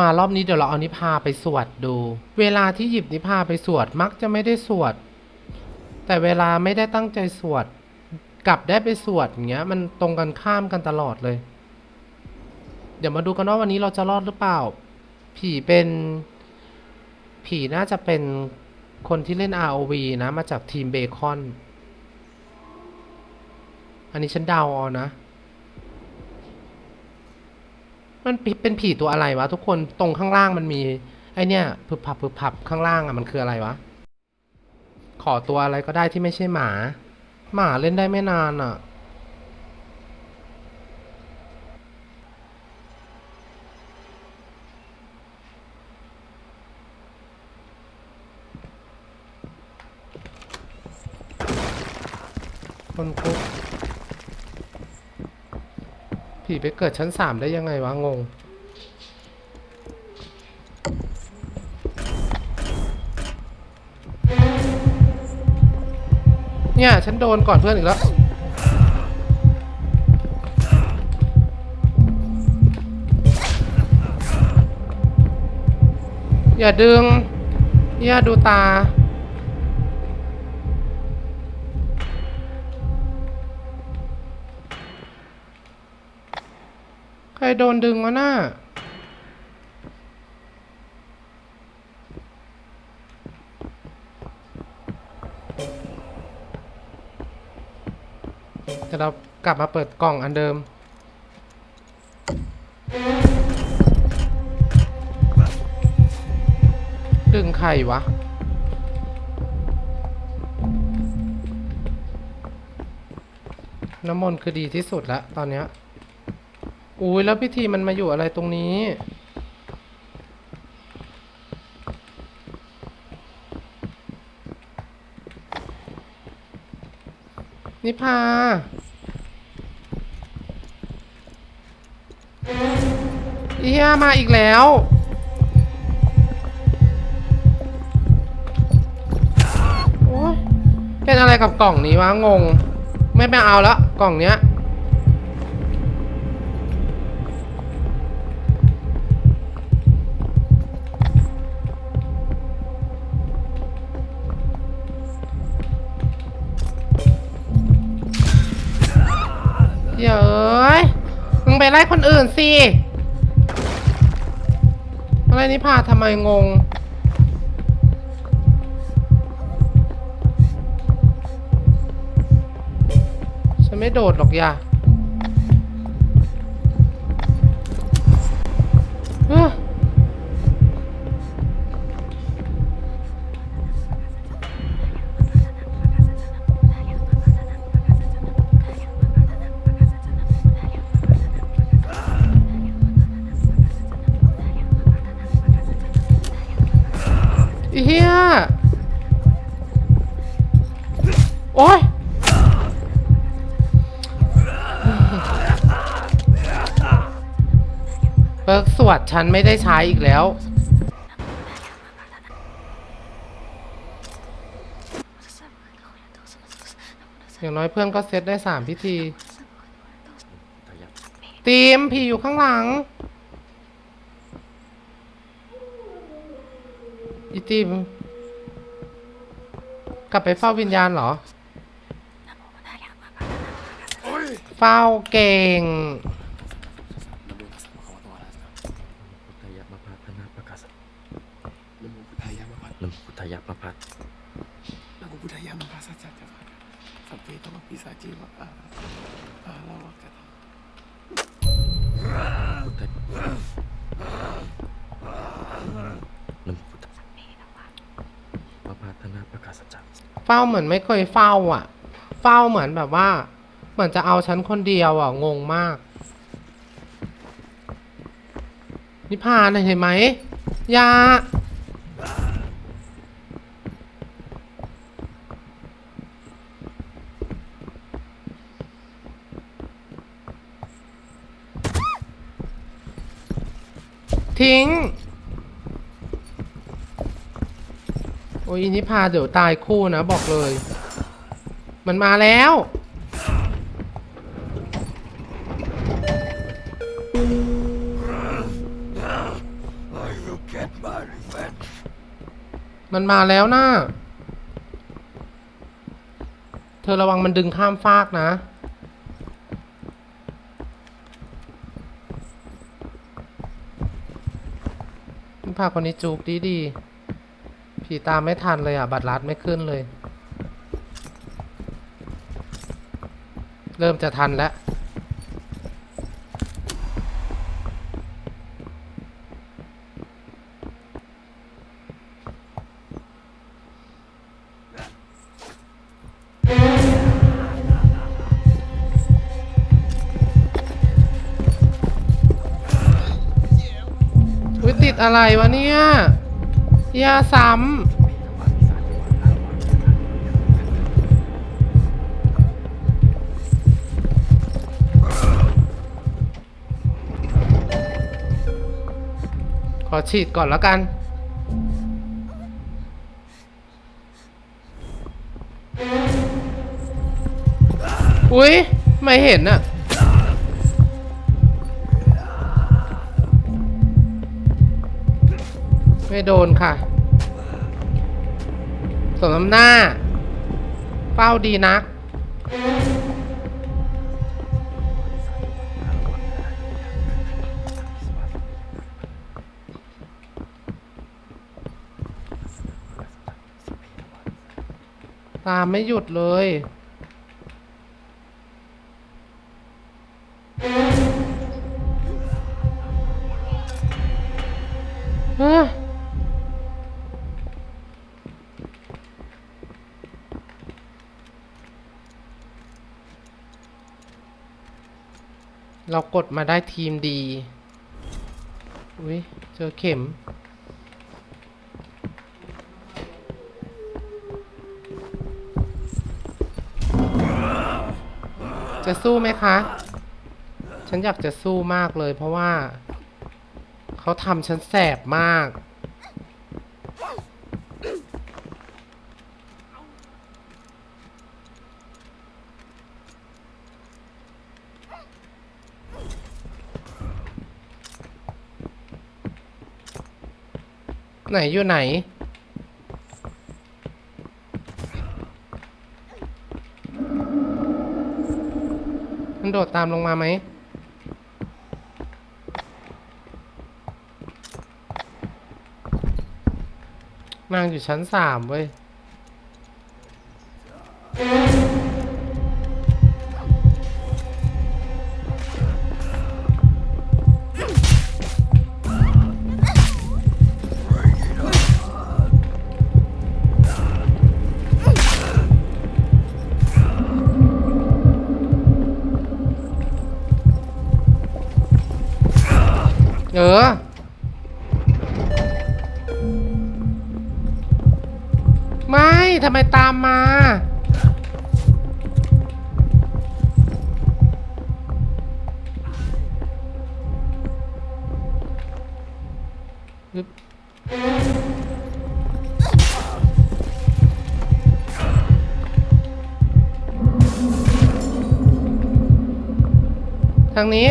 มารอบนี้เดี๋ยวเราเอานิพาไปสวดดู เวลาที่หยิบนิพาไปสวดมักจะไม่ได้สวด แต่เวลาไม่ได้ตั้งใจสวด กลับได้ไปสวดอย่างเงี้ย มันตรงกันข้ามกันตลอดเลย เดี๋ยวมาดูกันว่าวันนี้เราจะรอดหรือเปล่า ผีเป็น ผีน่าจะเป็นคนที่เล่น ROV นะ มาจากทีมเบคอน อันนี้ฉันเดาเอานะ มันเป็นผีตัวอะไรวะ ทุกคนตรงข้างล่างมันมี ไอเนี่ยพึบพับพึบพับข้างล่างอะมันคืออะไรวะ ขอตัวอะไรก็ได้ที่ไม่ใช่หมา หมาเล่นได้ไม่นานอะ คนคุก ผีไปเกิดชั้นสามได้ยังไงวะ งง เนี่ย ฉันโดนก่อนเพื่อนอีกแล้วอย่าดึง อย่าดูตา โดนดึงวะน่าแต่เรากลับมาเปิดกล่องอันเดิม ดึงใครวะน้ำมนต์คือดีที่สุดแล้วตอนเนี้ย อุ้ยแล้วพิธีมันมาอยู่อะไรตรงนี้ นิพาเอียมาอีกแล้วโอ๊ยเป็นอะไรกับกล่องนี้วะ งง ไม่ไปเอาแล้วกล่องเนี้ย เย้ยมึงไปไล่คนอื่นสิอะไรนี่พาทำไมงง ฉันไม่โดดหรอกย่า เฮียโอ๊ยเปิร์กสวดฉันไม่ได้ใช้อีกแล้ว อย่างน้อยเพื่อนก็เซตได้สามพิธีตีมผีอยู่ข้างหลัง อีตีมกลับไปเฝ้าวิญญาณเหรอ เฝ้าเก่งนโมพุทธายะมะพัฒนโมพุทธายะมะพัฒนโมพุทธายะมะพัฒสัจจะพัฒสัพเพตมปิสาจีวะอาอาลาวะกะตา พุทธนโมพุทธมะพัฒนาประกาศสัจจะ เฝ้าเหมือนไม่เคยเฝ้าอะ เฝ้าเหมือนแบบว่า เหมือนจะเอาฉันคนเดียวอะ งงมาก นิพพานเห็นไหมยา โอ้ยอินิพาเดี๋ยวตายคู่นะบอกเลย มันมาแล้ว มันมาแล้วนะ่าเธอระวังมันดึงข้ามฟากนะ พาคนนี้จูบดีดี ผีตามไม่ทันเลยอะ บัตรลัดไม่ขึ้นเลย เริ่มจะทันแล้วอุ้ยติดอะไรวะเนี่ย ยาซ้ำขอฉีดก่อนแล้วกันอุ้ยไม่เห็นอะ ไม่โดนค่ะ สมน้ำหน้า เป้าดีนัก ตามไม่หยุดเลย เรากดมาได้ทีมดีอุ้ยเจอเข็ม จะสู้ไหมคะ ฉันอยากจะสู้มากเลยเพราะว่า เขาทำฉันแสบมาก ไหนอยู่ไหน มันโดดตามลงมาไหมนางอยู่ชั้นสามเว้ย ออไม่ทำไมตามมา ทางนี้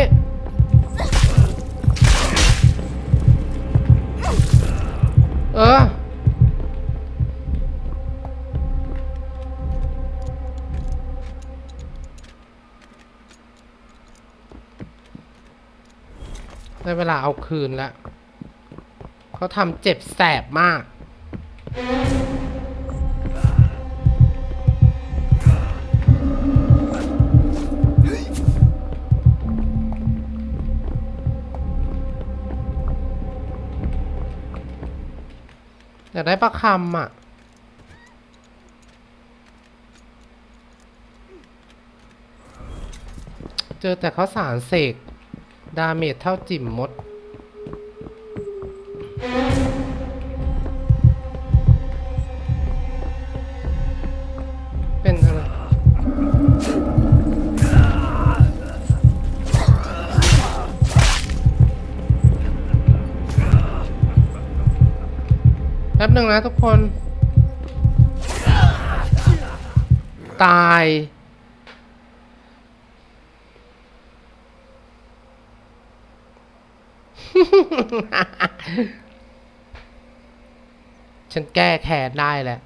ได้เวลาเอาคืนแล้ว เขาทำเจ็บแสบมาก อยากได้ประคำอะเจอแต่ข้าวสารเสก ดาเมจเท่าจิ่มมด เป็นอะไรแป๊บหนึ่งนะทุกคน ตาย ฉันแก้แค้นได้แล้ว